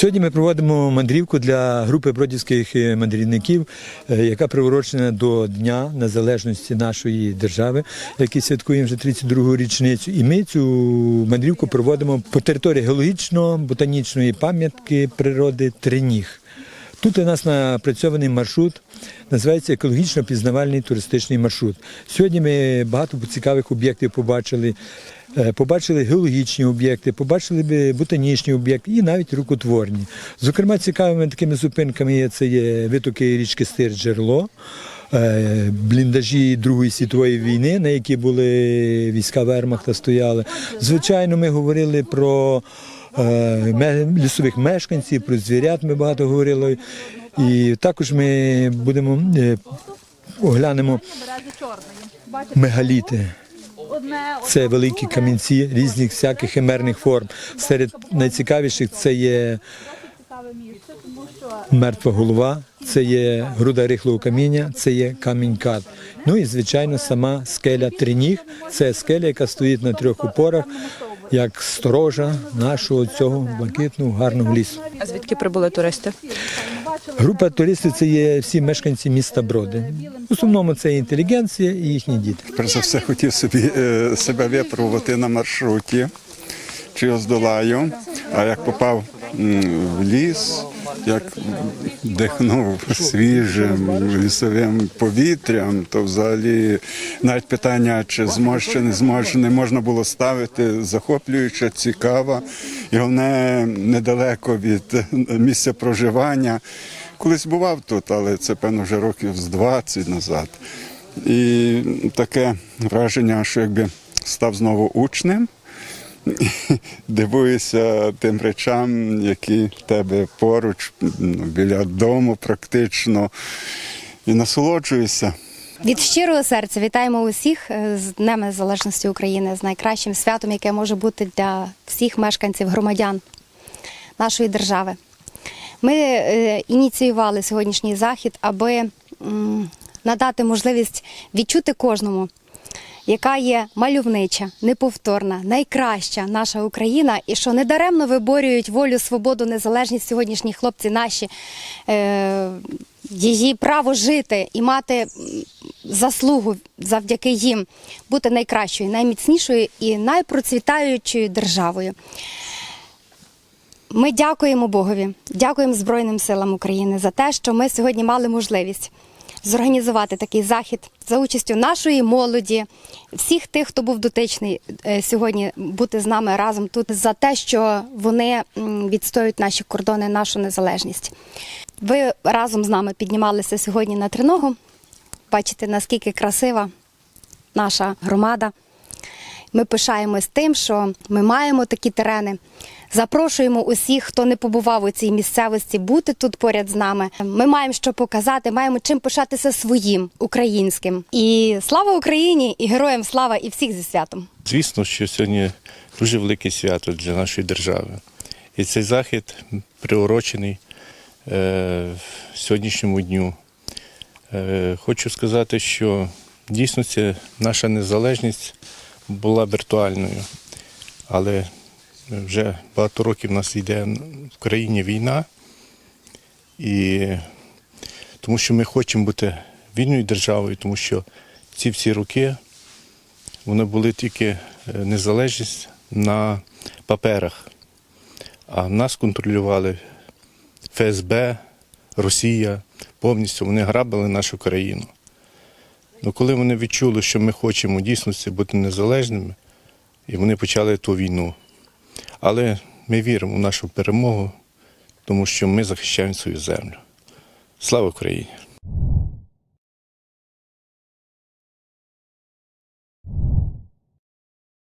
Сьогодні ми проводимо мандрівку для групи бродівських е, мандрівників, е, яка приурочена до Дня Незалежності нашої держави, який святкуємо вже 32-гу річницю. І ми цю мандрівку проводимо по території геологічно-ботанічної пам'ятки природи Треніг. Тут у нас напрацьований маршрут, називається екологічно пізнавальний туристичний маршрут. Сьогодні ми багато цікавих об'єктів побачили. Е, Побачили геологічні об'єкти, побачили ботанічні об'єкти і навіть рукотворні. Зокрема, цікавими такими зупинками є це є витоки річки Стир Джерло, е, бліндажі Другої світової війни, на які були війська Вермахта стояли. Звичайно, ми говорили про лісових мешканців, про звірят ми багато говорили. І також ми будемо е, оглянемо мегаліти. Це великі камінці різних всяких химерних форм. Серед найцікавіших це є мертва голова, це є груда рихлого каміння, це є камінь кат. Ну і звичайно, сама скеля Треніг. Це скеля, яка стоїть на трьох опорах, як сторожа нашого цього блакитного гарного лісу. А звідки прибули туристи? Група туристів це є всі мешканці міста Броди. В основному це інтелігенція і їхні діти. Перш за все хотів собі е, себе випробувати на маршруті, чи його здолаю. А як попав в ліс, як дихнув свіжим лісовим повітрям, то взагалі навіть питання, чи зможе, чи не зможе, не можна було ставити, захоплююче, цікаво. І головне недалеко від місця проживання. Колись бував тут, але це певно вже років з 20 назад. І таке враження, що якби став знову учнем, дивуюся тим речам, які в тебе поруч, ну, біля дому практично, і насолоджуюся. Від щирого серця вітаємо усіх е, з Днем Незалежності України, з найкращим святом, яке може бути для всіх мешканців, громадян нашої держави. Ми е, ініціювали сьогоднішній захід, аби надати можливість відчути кожному, яка є мальовнича, неповторна, найкраща наша Україна, і що недаремно виборюють волю, свободу, незалежність сьогоднішні хлопці наші. Е, Її право жити і мати заслугу завдяки їм бути найкращою, найміцнішою і найпроцвітаючою державою. Ми дякуємо Богові, дякуємо Збройним силам України за те, що ми сьогодні мали можливість зорганізувати такий захід за участю нашої молоді, всіх тих, хто був дотичний е, сьогодні бути з нами разом тут, за те, що вони відстоюють наші кордони, нашу незалежність. Ви разом з нами піднімалися сьогодні на триногу. Бачите, наскільки красива наша громада. Ми пишаємось тим, що ми маємо такі терени. Запрошуємо усіх, хто не побував у цій місцевості, бути тут поряд з нами. Ми маємо що показати, маємо чим пишатися своїм українським. І слава Україні! І героям слава і всіх зі святом! Звісно, що сьогодні дуже велике свято для нашої держави. І цей захід приурочений е, сьогоднішньому дню. Е, хочу сказати, що в дійсності наша незалежність була віртуальною, але вже багато років у нас йде в країні війна, і тому що ми хочемо бути вільною державою, тому що ці всі роки вони були тільки е, незалежність на паперах, а нас контролювали ФСБ, Росія, повністю вони грабили нашу країну. Ну, коли вони відчули, що ми хочемо дійсно бути незалежними, і вони почали ту війну. Але ми віримо в нашу перемогу, тому що ми захищаємо свою землю. Слава Україні!